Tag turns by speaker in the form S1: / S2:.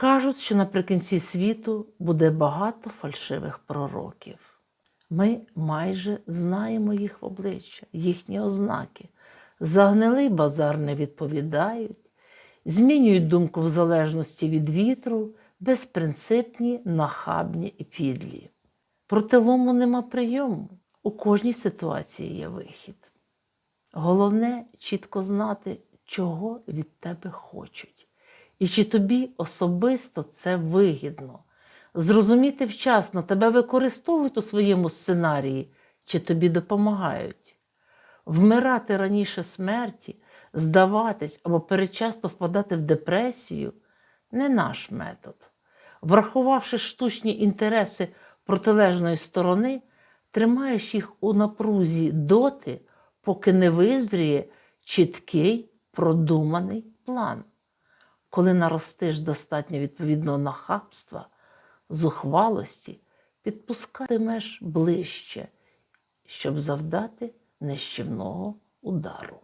S1: Кажуть, що наприкінці світу буде багато фальшивих пророків. Ми майже знаємо їх в обличчя, їхні ознаки. Загнилий базар не відповідають, змінюють думку в залежності від вітру, безпринципні, нахабні і підлі. Проти лому нема прийому. У кожній ситуації є вихід. Головне чітко знати, чого від тебе хочуть, і чи тобі особисто це вигідно. Зрозуміти вчасно, тебе використовують у своєму сценарії, чи тобі допомагають. Вмирати раніше смерті, здаватись або передчасно впадати в депресію не наш метод. Врахувавши штучні інтереси протилежної сторони, тримаєш їх у напрузі доти, поки не визріє чіткий продуманий план. Коли наростиш достатньо відповідного нахабства, зухвалості, підпускатимеш ближче, щоб завдати нищівного удару.